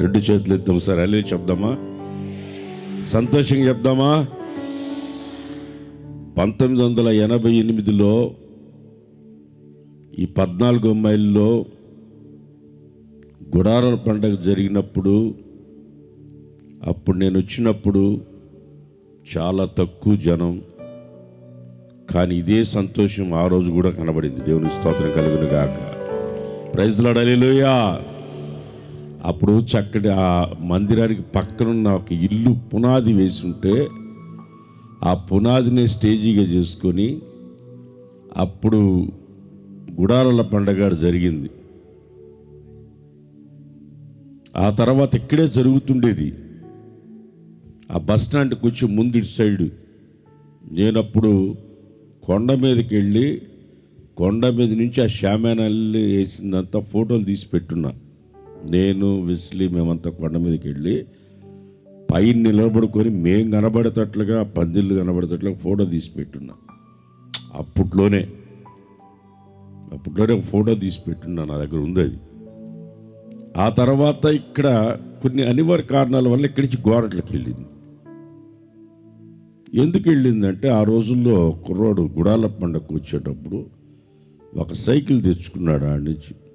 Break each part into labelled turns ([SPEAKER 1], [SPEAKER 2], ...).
[SPEAKER 1] రెండు చేతులు ఎత్తాం ఒకసారి అల్లి చెప్దామా? సంతోషంగా చెప్దామా? పంతొమ్మిది వందల ఎనభై ఎనిమిదిలో ఈ పద్నాలుగో మైల్లో గుడారాల పండగ జరిగినప్పుడు అప్పుడు నేను వచ్చినప్పుడు చాలా తక్కువ జనం కానీ ఇదే సంతోషం ఆ రోజు కూడా కనబడింది. దేవుని స్తోత్రం కలుగును గాక ప్రైజ్లాడలేలుయా అప్పుడు చక్కటి ఆ మందిరానికి పక్కనున్న ఒక ఇల్లు పునాది వేసి ఉంటే ఆ పునాదిని స్టేజీగా చేసుకొని అప్పుడు గుడారాల పండగ జరిగింది. ఆ తర్వాత ఇక్కడే జరుగుతుండేది. ఆ బస్ స్టాండ్ కొంచెం ముందు ఇటు సైడు. నేనప్పుడు కొండ మీదకి వెళ్ళి కొండ మీద నుంచి ఆ షామానల్లి వేసిందంతా ఫోటోలు తీసి పెట్టున్నా. నేను విస్లీ మేమంతా కొండ మీదకి వెళ్ళి పైన నిలబడుకొని మేము కనబడేటట్లుగా పందిళ్ళు కనబడేటట్లుగా ఫోటో తీసి పెట్టున్నా. అప్పట్లోనే అప్పట్లోనే ఫోటో తీసి పెట్టున్నా నా దగ్గర ఉంది అది. ఆ తర్వాత ఇక్కడ కొన్ని అనివార్య కారణాల వల్ల ఇక్కడి నుంచి గోరట్లకి వెళ్ళింది. ఎందుకు వెళ్ళిందంటే ఆ రోజుల్లో కుర్రోడు గుడాల పండగకు వచ్చేటప్పుడు ఒక సైకిల్ తెచ్చుకున్నాడు ఆడ నుంచి.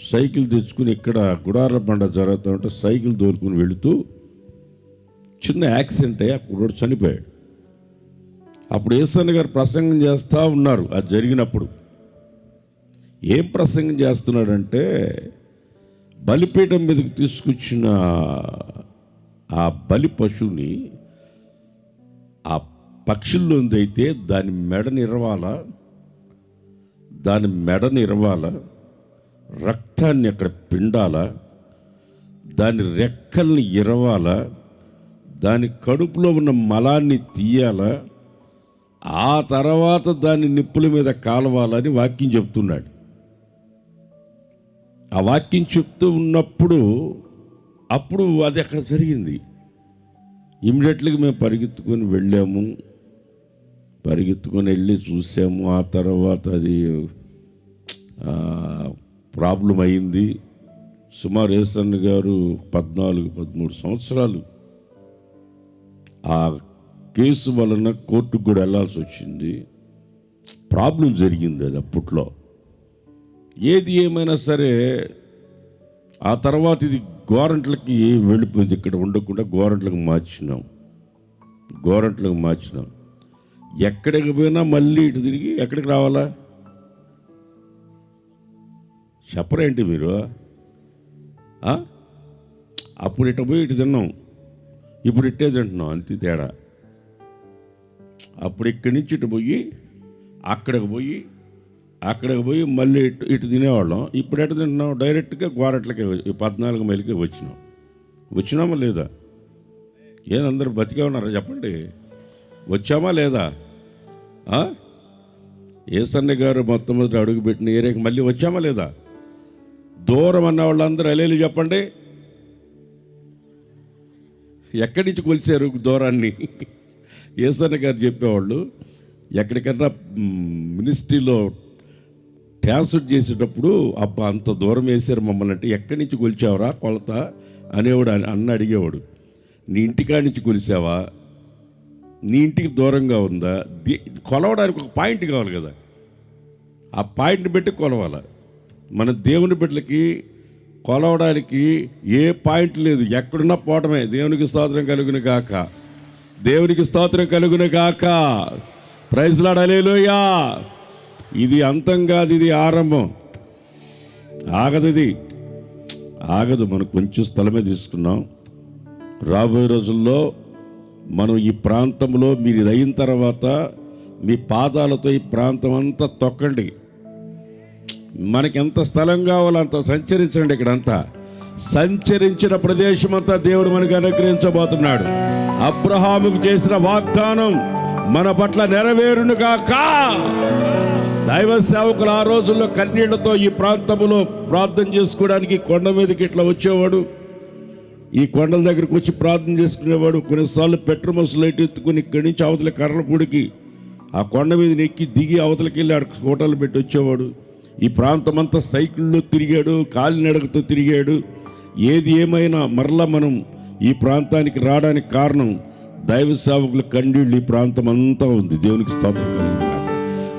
[SPEAKER 1] సైకిల్ తెచ్చుకుని ఇక్కడ గుడార్ల పండ జరుగుతూ ఉంటే సైకిల్ తోలుకుని వెళుతూ చిన్న యాక్సిడెంట్ అయ్యి అక్కడ చనిపోయాడు. అప్పుడు ఏసన్న గారు ప్రసంగం చేస్తూ ఉన్నారు అది జరిగినప్పుడు. ఏం ప్రసంగం చేస్తున్నాడంటే బలిపీఠం మీదకి తీసుకొచ్చిన ఆ బలి పశువుని ఆ పక్షుల్లోందైతే దాని మెడని ఇరవాల దాని మెడని ఇరవాల రక్తాన్ని అక్కడ పిండాల దాని రెక్కల్ని ఇరవాలా దాని కడుపులో ఉన్న మలాన్ని తీయాలా ఆ తర్వాత దాని నిప్పుల మీద కాలవాలని వాక్యం చెప్తున్నాడు. ఆ వాక్యం చెప్తూ ఉన్నప్పుడు అప్పుడు అది అక్కడ జరిగింది. ఇమ్మీడియట్గా మేము పరిగెత్తుకొని వెళ్ళాము. పరిగెత్తుకొని వెళ్ళి చూసాము. ఆ తర్వాత అది ప్రాబ్లం అయింది సుమారు ఏసన్ గారు పద్నాలుగు పదమూడు సంవత్సరాలు. ఆ కేసు వలన కోర్టుకు కూడా వెళ్ళాల్సి వచ్చింది ప్రాబ్లం జరిగింది అది అప్పట్లో. ఏది ఏమైనా సరే ఆ తర్వాత ఇది గోరంట్లకి వెళ్ళిపోయింది ఇక్కడ ఉండకుండా గోరంట్లకు మార్చినాం. గోరంట్లకు మార్చినాం. ఎక్కడికి పోయినా మళ్ళీ ఇటు తిరిగి ఎక్కడికి రావాలా? చెప్పరేంటి మీరు? అప్పుడు ఇటు పోయి ఇటు తిన్నాం. ఇప్పుడు ఇట్టే తింటున్నాం అంతే తేడా. అప్పుడు ఇక్కడి నుంచి ఇటు పోయి అక్కడికి పోయి అక్కడికి పోయి మళ్ళీ ఇటు ఇటు తినేవాళ్ళం. ఇప్పుడు ఎటు తింటున్నాం? డైరెక్ట్గా గోరట్లకే పద్నాలుగు మైలుకే వచ్చినాం. వచ్చినామా లేదా? ఏదందరూ బతికే ఉన్నారా చెప్పండి. వచ్చామా లేదా? ఏసన్న గారు మొట్టమొదటి అడుగు పెట్టిన ఏరియాకి మళ్ళీ వచ్చామా లేదా? దూరం అన్న వాళ్ళందరూ అలేలు చెప్పండి. ఎక్కడి నుంచి కొలిచారు దూరాన్ని? ఏసన్న గారు చెప్పేవాళ్ళు ఎక్కడికన్నా మినిస్ట్రీలో ట్రాన్స్ఫర్ చేసేటప్పుడు అబ్బా అంత దూరం వేసారు మమ్మల్ని అంటే ఎక్కడి నుంచి కొలిచావురా కొలత అనేవాడు అన్న- అన్న అడిగేవాడు. నీ ఇంటికాడి నుంచి కొలిసావా? నీ ఇంటికి దూరంగా ఉందా? కొలవడానికి ఒక పాయింట్ కావాలి కదా. ఆ పాయింట్ని పెట్టి కొలవాలి? మన దేవుని బిడ్డలకి కొలవడానికి ఏ పాయింట్ లేదు. ఎక్కడున్నా పోవటమే. దేవునికి స్తోత్రం కలుగును గాక. దేవునికి స్తోత్రం కలుగును గాక. ప్రైజ్లాడలేలోయా ఇది అంతం కాదు ఇది ఆరంభం. ఆగదు ఇది. ఆగదు మనం కొంచెం స్థలమే తీసుకున్నాం. రాబోయే రోజుల్లో మనం ఈ ప్రాంతంలో మీరు ఇది అయిన తర్వాత మీ పాదాలతో ఈ ప్రాంతం అంతా తొక్కండి. మనకి ఎంత స్థలం కావాలో అంత సంచరించండి ఇక్కడంతా. సంచరించిన ప్రదేశం అంతా దేవుడు మనకు అనుగ్రహించబోతున్నాడు. అబ్రహాముకు చేసిన వాగ్దానం మన పట్ల నెరవేరును కాక దైవ సేవకులు ఆ రోజుల్లో కన్నీళ్ళతో ఈ ప్రాంతంలో ప్రార్థన చేసుకోవడానికి కొండ మీదకి ఇట్లా వచ్చేవాడు. ఈ కొండల దగ్గరికి వచ్చి ప్రార్థన చేసుకునేవాడు. కొన్నిసార్లు పెట్రోమస్ లైట్ ఎత్తుకుని ఇక్కడి నుంచి అవతల కర్రలపూడికి ఆ కొండ మీద నెక్కి దిగి అవతలకి వెళ్ళి ఆడ కోటలు పెట్టి వచ్చేవాడు. ఈ ప్రాంతం అంతా సైకిల్లో తిరిగాడు కాలినడకతో తిరిగాడు. ఏది ఏమైనా మరలా మనం ఈ ప్రాంతానికి రావడానికి కారణం దైవ సేవకుల కండీళ్ళు ఈ ప్రాంతం అంతా ఉంది. దేవునికి స్తోత్రం కలిగింది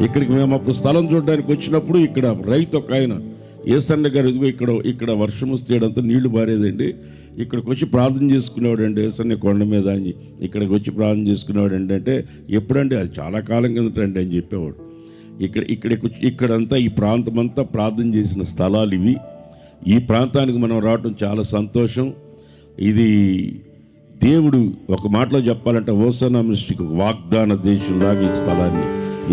[SPEAKER 1] ఇక్కడికి మేము అప్పుడు స్థలం చూడడానికి వచ్చినప్పుడు ఇక్కడ రైతు ఒక ఆయన ఏసన్న గారు ఇదిగో ఇక్కడ ఇక్కడ వర్షం వస్తేయడంతో నీళ్ళు పారేదండి. ఇక్కడికి వచ్చి ప్రార్థన చేసుకునేవాడు అండి ఏసన్న కొండ మీద అని. ఇక్కడికి వచ్చి ప్రార్థన చేసుకునేవాడు అండి అంటే ఎప్పుడండి? అది చాలా కాలం కిందట అండి అని చెప్పేవాడు. ఇక్కడ ఇక్కడ ఇక్కడంతా ఈ ప్రాంతం అంతా ప్రార్థన చేసిన స్థలాలు ఇవి. ఈ ప్రాంతానికి మనం రావటం చాలా సంతోషం. ఇది దేవుడు ఒక మాటలో చెప్పాలంటే ఓసనా మినిస్ట్రీకి వాగ్దాన దేశంలాగా ఈ స్థలాన్ని.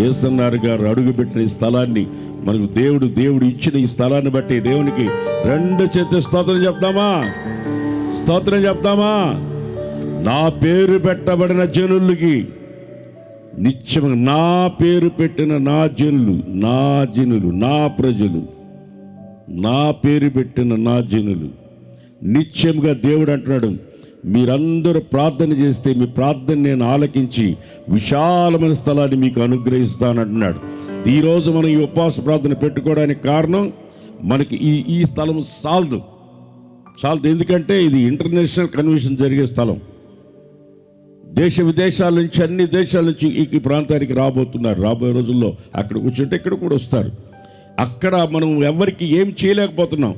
[SPEAKER 1] ఏసన్నారు గారు అడుగుపెట్టిన ఈ స్థలాన్ని మనకు దేవుడు దేవుడు ఇచ్చిన ఈ స్థలాన్ని బట్టి దేవునికి రెండు చేత స్తోత్రం చెప్తామా? స్తోత్రం చెప్తామా? నా పేరు పెట్టబడిన జనులకి నిత్యముగా నా పేరు పెట్టిన నా జనులు నా జనులు నా ప్రజలు నా పేరు పెట్టిన నా జనులు. నిత్యంగా దేవుడు అంటున్నాడు మీరందరూ ప్రార్థన చేస్తే మీ ప్రార్థన నేను ఆలకించి విశాలమైన స్థలాన్ని మీకు అనుగ్రహిస్తానంటున్నాడు ఈరోజు మనం ఈ ఉపవాస ప్రార్థన పెట్టుకోవడానికి కారణం మనకి ఈ ఈ స్థలం సాల్దు. చాలదు ఎందుకంటే ఇది ఇంటర్నేషనల్ కన్వెన్షన్ జరిగే స్థలం. దేశ విదేశాల నుంచి అన్ని దేశాల నుంచి ఈ ప్రాంతానికి రాబోతున్నారు. రాబోయే రోజుల్లో అక్కడ కూర్చుంటే ఇక్కడ కూడా వస్తారు. అక్కడ మనం ఎవరికి ఏం చేయలేకపోతున్నాం.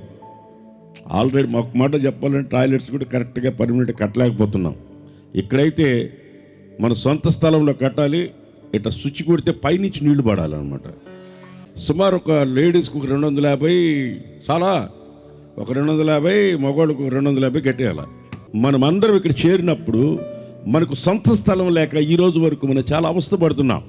[SPEAKER 1] ఆల్రెడీ మాకు మాట చెప్పాలంటే టాయిలెట్స్ కూడా కరెక్ట్గా పర్మనెంట్ కట్టలేకపోతున్నాం. ఇక్కడైతే మన సొంత స్థలంలో కట్టాలి ఇట్లా స్విచ్ కొడితే పైనుంచి నీళ్ళు పడాలన్నమాట. సుమారు ఒక లేడీస్కి ఒక రెండు వందల యాభై చాలా ఒక రెండు వందల యాభై మగవాళ్ళకు రెండు వందల యాభై కట్టేయాలి? మనం అందరం ఇక్కడ చేరినప్పుడు మనకు సొంత స్థలం లేక ఈ రోజు వరకు మనం చాలా అవస్థ పడుతున్నాం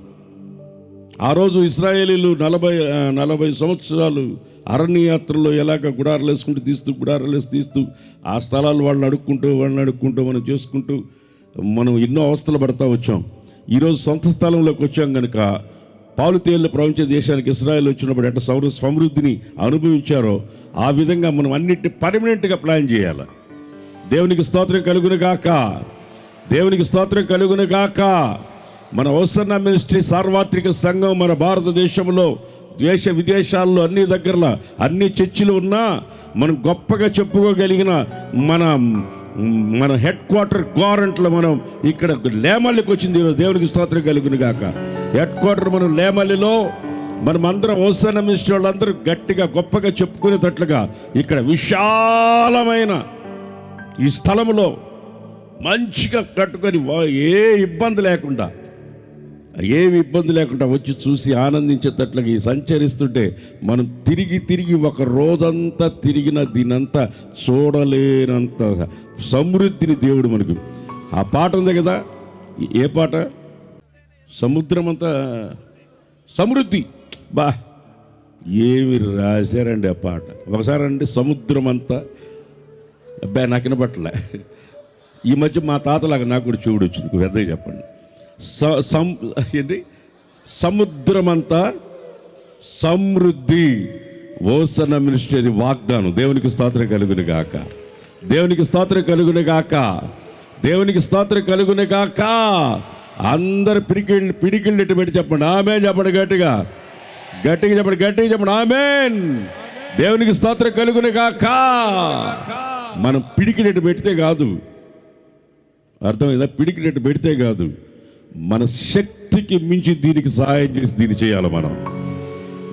[SPEAKER 1] ఆ రోజు ఇస్రాయేలీలు నలభై నలభై సంవత్సరాలు అరణ్యయాత్రలో ఎలాగ గుడారాలు వేసుకుంటూ తీస్తూ గుడారాలు వేసి తీస్తూ ఆ స్థలాలు వాళ్ళని అడుక్కుంటూ వాళ్ళని అడుక్కుంటూ మనం చేసుకుంటూ మనం ఎన్నో అవస్థలు పడతా వచ్చాం. ఈరోజు సొంత స్థలంలోకి వచ్చాం కనుక పాలు తేళ్ళు ప్రపంచ దేశానికి ఇస్రాయల్ వచ్చినప్పుడు ఎట్ట సౌర సమృద్ధిని అనుభవించారో ఆ విధంగా మనం అన్నిటిని పర్మనెంట్గా ప్లాన్ చేయాలి. దేవునికి స్తోత్రం కలుగునుగాక గాక. దేవునికి స్తోత్రం కలుగును గాక. మన ఓసన్న మినిస్ట్రీ సార్వత్రిక సంఘం మన భారతదేశంలో దేశ విదేశాల్లో అన్ని దగ్గరలో అన్ని చర్చిలు ఉన్నా మనం గొప్పగా చెప్పుకోగలిగిన మన మన హెడ్ క్వార్టర్ గవర్నమెంట్లో మనం ఇక్కడ లేమల్లికి వచ్చింది ఈరోజు. దేవునికి స్తోత్రం కలుగును గాక. హెడ్ క్వార్టర్ మనం లేమల్లిలో మనం అందరం ఓసన్న మినిస్ట్రీ వాళ్ళందరూ గట్టిగా గొప్పగా చెప్పుకునేటట్లుగా ఇక్కడ విశాలమైన ఈ స్థలంలో మంచిగా కట్టుకొని వా- ఏ ఇబ్బంది లేకుండా ఏమి ఇబ్బంది లేకుండా వచ్చి చూసి ఆనందించేటట్లుగా ఈ సంచరిస్తుంటే మనం తిరిగి తిరిగి ఒక రోజంతా తిరిగిన దీనంతా చూడలేనంత సమృద్ధిని దేవుడు మనకు. ఆ పాట ఉంది కదా? ఏ పాట? సముద్రం అంతా సమృద్ధి. బా ఏమి రాశారండి ఆ పాట? ఒకసారి అండి సముద్రం అంతా అబ్బాయి నాకు వినపట్లే. ఈ మధ్య మా తాతలాగా నాకు కూడా చెవుడు వచ్చింది. పెద్దగా చెప్పండి. స- సం ఏంటి? సముద్రమంతా సమృద్ధి ఓసన మినిస్ట్రీ వాగ్దానం. దేవునికి స్తోత్రం కలుగును గాక. దేవునికి స్తోత్రం కలుగును గాక. దేవునికి స్తోత్రం కలుగును గాక. అందరు పిడికిళ్ళు పిడికిళ్ళు పెట్టి చెప్పండి. ఆమె చెప్పండి గట్టిగా. గట్టిగా చెప్పండి గట్టిగా చెప్పండి. ఆమెన్. దేవునికి స్తోత్రం కలుగును గాక. మనం పిడికినట్టు పెడితే కాదు. అర్థమైందా? పిడికినట్టు పెడితే కాదు. మన శక్తికి మించి దీనికి సహాయం చేసి దీన్ని చేయాలి మనం.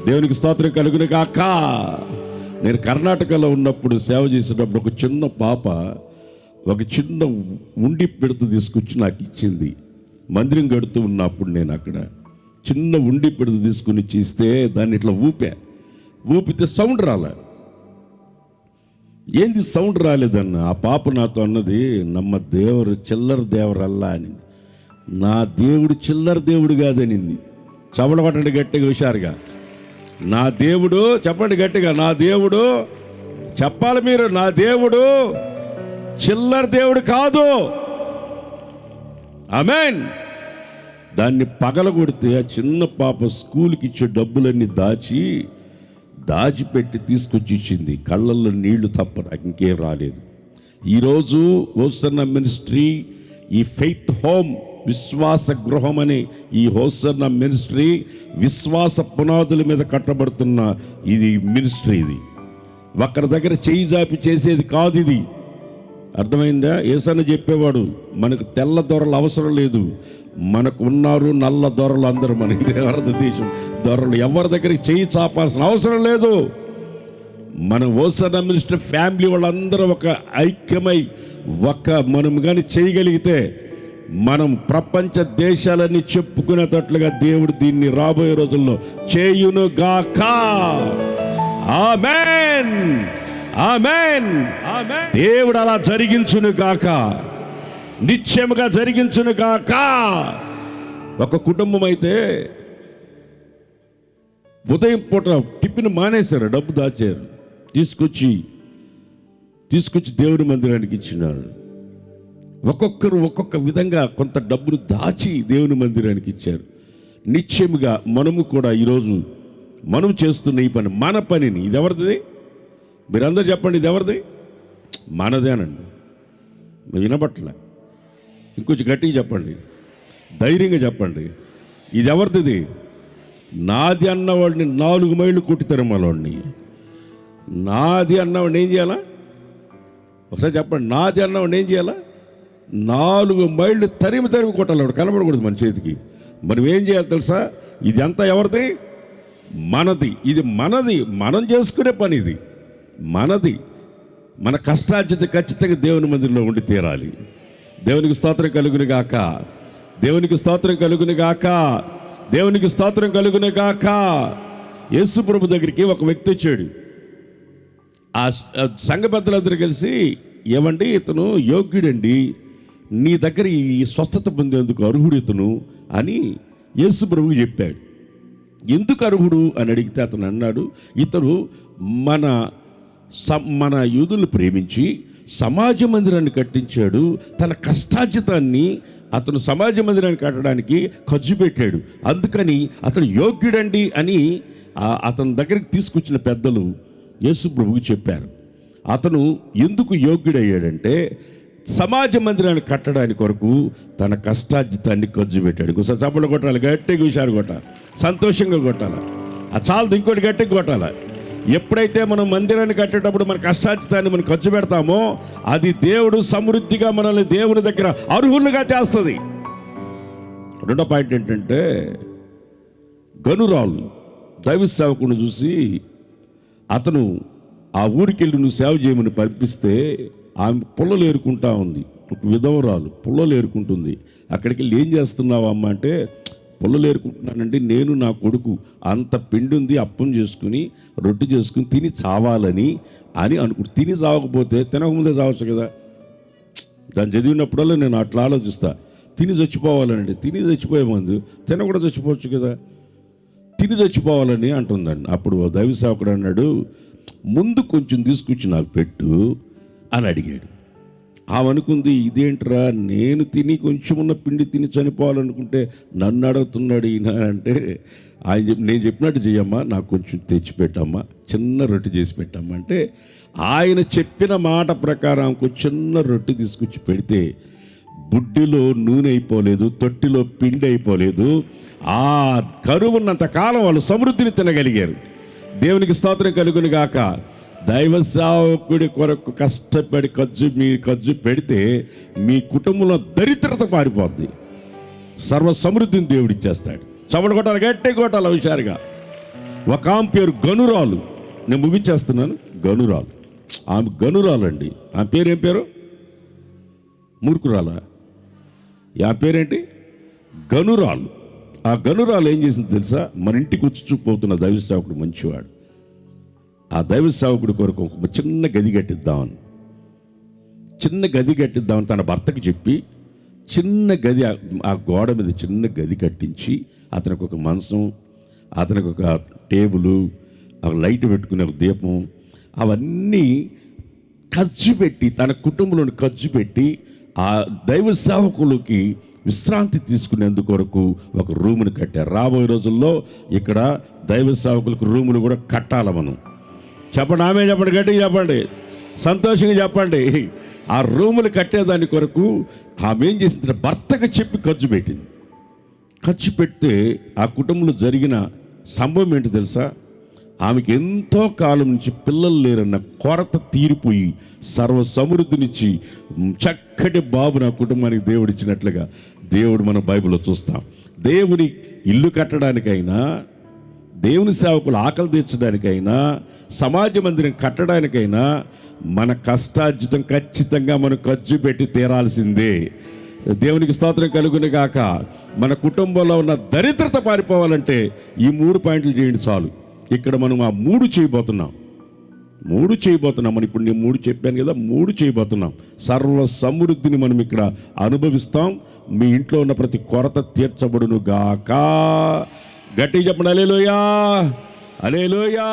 [SPEAKER 1] దేవునికి స్తోత్రం కలుగున కాక నేను కర్ణాటకలో ఉన్నప్పుడు సేవ చేసేటప్పుడు ఒక చిన్న పాప ఒక చిన్న ఉండి పిడత తీసుకొచ్చి నాకు ఇచ్చింది. మందిరం కడుతూ ఉన్నప్పుడు నేను అక్కడ చిన్న ఉండి పిడత తీసుకుని ఇస్తే దాన్ని ఇట్లా ఊపా. ఊపితే సౌండ్ రాలే. ఏంది సౌండ్ రాలేదన్న? ఆ పాప నాతో అన్నది నమ్మ దేవుడు చిల్లర దేవరల్లా అనింది. నా దేవుడు చిల్లర దేవుడు కాదనింది. చవడ కొట్టండి గట్టిగా హుషారుగా. నా దేవుడు చెప్పండి గట్టిగా. నా దేవుడు చెప్పాలి మీరు. నా దేవుడు చిల్లర దేవుడు కాదు. అమెన్ దాన్ని పగలగొడితే ఆ చిన్న పాప స్కూల్కి ఇచ్చే డబ్బులన్నీ దాచి దాచిపెట్టి తీసుకొచ్చి ఇచ్చింది కళ్ళల్లో నీళ్ళు తప్ప నాకు ఇంకేం రాలేదు. ఈరోజు హోసన్న మినిస్ట్రీ ఈ ఫెయిత్ హోమ్ విశ్వాస గృహం అనే ఈ హోసన్న మినిస్ట్రీ విశ్వాస పునాదుల మీద కట్టబడుతున్న ఇది మినిస్ట్రీ ఇది. ఒకరి దగ్గర చేయి జాపి చేసేది కాదు ఇది. అర్థమైందా? ఏసని చెప్పేవాడు మనకు తెల్ల దొరలు అవసరం లేదు. మనకు ఉన్నారు నల్ల దొరలు అందరూ మన భారతదేశం. దొరలు ఎవరి దగ్గరికి చేయి చాపాల్సిన అవసరం లేదు. మన ఓసన మినిస్టర్ ఫ్యామిలీ వాళ్ళందరూ ఒక ఐక్యమై ఒక మనం కానీ చేయగలిగితే మనం ప్రపంచ దేశాలన్నీ చెప్పుకునేటట్లుగా దేవుడు దీన్ని రాబోయే రోజుల్లో చేయును గాక ఆమెన్! ఆమెన్. దేవుడు అలా జరిగించును గాక. నిత్యముగా జరిగించును గాక. ఒక కుటుంబం అయితే ఉదయం పూట టిఫిన్ మానేశారు డబ్బు దాచారు. తీసుకొచ్చి తీసుకొచ్చి దేవుడి మందిరానికి ఇచ్చినారు. ఒక్కొక్కరు ఒక్కొక్క విధంగా కొంత డబ్బును దాచి దేవుని మందిరానికి ఇచ్చారు. నిత్యముగా మనము కూడా ఈరోజు మనం చేస్తున్న ఈ పని మన పనిని. ఇది ఎవరిది? మీరందరూ చెప్పండి ఇది ఎవరిది మనదేనండి వినబట్టలే. ఇంకొంచెం గట్టిగా చెప్పండి. ధైర్యంగా చెప్పండి. ఇది ఎవరిది నాది అన్నవాడిని నాలుగు మైళ్ళు కొట్టితారు మనవాడిని నాది అన్నవాడిని ఏం చేయాలా? ఒకసారి చెప్పండి నాది అన్నవాడిని ఏం చేయాలా? నాలుగు మైళ్ళు తరిమి తరిమి కొట్టాలి వాడు కనబడకూడదు మన చేతికి. మనం ఏం చేయాలి తెలుసా? ఇది అంతా ఎవరిది? మనది. ఇది మనది. మనం చేసుకునే పని ఇది మనది మన కష్టార్జిత ఖచ్చితంగా దేవుని మందిరంలో ఉండి తీరాలి. దేవునికి స్తోత్రం కలుగును గాక. దేవునికి స్తోత్రం కలుగును గాక. దేవునికి స్తోత్రం కలుగును గాక. యేసు ప్రభు దగ్గరికి ఒక వ్యక్తి వచ్చాడు. ఆ సంఘ పెద్దలందరూ కలిసి ఏమండి ఇతను యోగ్యుడండి. నీ దగ్గర ఈ స్వస్థత పొందేందుకు అర్హుడు ఇతను అని యేసు ప్రభువు చెప్పాడు. ఎందుకు అర్హుడు? అని అడిగితే అతను అన్నాడు ఇతను మన మన యూదులు ప్రేమించి సమాజ మందిరాన్ని కట్టించాడు. తన కష్టార్జితాన్ని అతను సమాజ మందిరాన్ని కట్టడానికి ఖర్చు పెట్టాడు. అందుకని అతను యోగ్యుడండి అని అతని దగ్గరికి తీసుకొచ్చిన పెద్దలు యేసు ప్రభువుకి చెప్పారు. అతను ఎందుకు యోగ్యుడయ్యాడంటే సమాజ మందిరాన్ని కట్టడానికి కొరకు తన కష్టార్జితాన్ని ఖర్చు పెట్టాడు. ఇంకోసారి చప్పట్లు కొట్టాలి గట్టిగా హుషారు కొట్టాలి సంతోషంగా కొట్టాలి. ఆ చాలదు ఇంకోటి గట్టిగా కొట్టాలి. ఎప్పుడైతే మనం మందిరాన్ని కట్టేటప్పుడు మన కష్టాచితాన్ని మనం ఖర్చు పెడతామో అది దేవుడు సమృద్ధిగా మనల్ని దేవుని దగ్గర అర్హులుగా చేస్తుంది. రెండో పాయింట్ ఏంటంటే గనురాలు దైవ సేవకుని చూసి అతను ఆ ఊరికి వెళ్ళి నువ్వు సేవ చేయమని పంపిస్తే ఆమె పుల్లలు ఏరుకుంటా ఉంది. ఒక విధవరాలు పుల్లలు ఏరుకుంటుంది. అక్కడికి వెళ్ళి ఏం చేస్తున్నావు అమ్మ అంటే పొల్లలేరుకుంటున్నానండి. నేను నా కొడుకు అంత పిండి ఉంది అప్పం చేసుకుని రొట్టె చేసుకుని తిని చావాలని అని అనుకుంటు తిని చావకపోతే తినకముందే చావచ్చు కదా. దాన్ని చదివినప్పుడల్లా నేను అట్లా ఆలోచిస్తా. తిని చచ్చిపోవాలండి. తిని చచ్చిపోయే ముందు తినకుండా చచ్చిపోవచ్చు కదా. తిని చచ్చిపోవాలని అంటుందండి. అప్పుడు దైవ సేవకుడు అన్నాడు ముందు కొంచెం తీసుకొచ్చి నాకు పెట్టు అని అడిగాడు. ఆమె అనుకుంది ఇదేంట్రా నేను తిని కొంచెం ఉన్న పిండి తిని చనిపోవాలనుకుంటే నన్ను అడుగుతున్నాడు ఈయన అంటే ఆయన నేను చెప్పినట్టు చెయ్యమ్మా నాకు కొంచెం తెచ్చి పెట్టమ్మా చిన్న రొట్టె చేసి పెట్టమ్మా అంటే ఆయన చెప్పిన మాట ప్రకారం ఆమెకు చిన్న రొట్టె తీసుకొచ్చి పెడితే బుడ్డిలో నూనె అయిపోలేదు తొట్టిలో పిండి అయిపోలేదు ఆ కరువున్నంత కాలం వాళ్ళు సమృద్ధిని తినగలిగారు. దేవునికి స్తోత్రం కలుగును గాక దైవ సేవకుడి కొరకు కష్టపడి ఖర్చు మీ ఖర్చు పెడితే మీ కుటుంబంలో దరిద్రత పారిపోద్ది సర్వ సమృద్ధిని దేవుడు ఇచ్చేస్తాడు. చమట కొట్టాలి గట్టి కొట్టాలి హుషారుగా. ఒక ఆమె పేరు గనురాలు. నేను ముగించేస్తున్నాను గనురాలు. ఆమె గనురాలండి. ఆమె పేరు ఏం పేరు? మూర్ఖురాలా? ఆ పేరేంటి? గనురాలు. ఆ గనురాలు ఏం చేసింది తెలుసా? మన ఇంటికి వచ్చి చూపోతున్న దైవ సేవకుడు మంచివాడు. ఆ దైవ సేవకుడి కొరకు ఒక చిన్న గది కట్టిద్దామని. చిన్న గది కట్టిద్దామని తన భర్తకి చెప్పి చిన్న గది ఆ- గోడ మీద చిన్న గది కట్టించి అతనికి ఒక మంచం అతనికి ఒక టేబుల్ ఒక లైట్ పెట్టుకునే ఒక దీపం అవన్నీ ఖర్చు పెట్టి తన కుటుంబంలోని ఖర్చు పెట్టి ఆ దైవ సేవకులకి విశ్రాంతి తీసుకునేందుకు కొరకు ఒక రూమును కట్టారు. రాబోయే రోజుల్లో ఇక్కడ దైవ సేవకులకు రూములు కూడా కట్టాలి మనం. చెప్పండి ఆమె చెప్పండి గట్టిగా చెప్పండి సంతోషంగా చెప్పండి. ఆ రూములు కట్టేదాని కొరకు ఆమె ఏం చేసింది భర్తకు చెప్పి ఖర్చు పెట్టింది. ఖర్చు పెడితే ఆ కుటుంబంలో జరిగిన సంభవం ఏంటి తెలుసా? ఆమెకి ఎంతో కాలం నుంచి పిల్లలు లేరన్న కొరత తీరిపోయి సర్వ సమృద్ధినిచ్చి చక్కటి బాబు నా కుటుంబానికి దేవుడిచ్చినట్లుగా దేవుడు మనం బైబిల్లో చూస్తాం. దేవుని ఇల్లు కట్టడానికైనా దేవుని సేవకులు ఆకలి తీర్చడానికైనా సమాజ మందిరం కట్టడానికైనా మన కష్టార్జితం ఖచ్చితంగా మనం ఖర్చు పెట్టి తీరాల్సిందే. దేవునికి స్తోత్రం కలుగుని గాక. మన కుటుంబంలో ఉన్న దరిద్రత పారిపోవాలంటే ఈ మూడు పాయింట్లు చేయండి చాలు. ఇక్కడ మనం ఆ మూడు చేయబోతున్నాం. మూడు చేయబోతున్నాం. మనం ఇప్పుడు నేను మూడు చెప్పాను కదా మూడు చేయబోతున్నాం. సర్వ సమృద్ధిని మనం ఇక్కడ అనుభవిస్తాం. మీ ఇంట్లో ఉన్న ప్రతి కొరత తీర్చబడును గాక. గట్టిగా చెప్పండి అలేలోయా అలేలోయా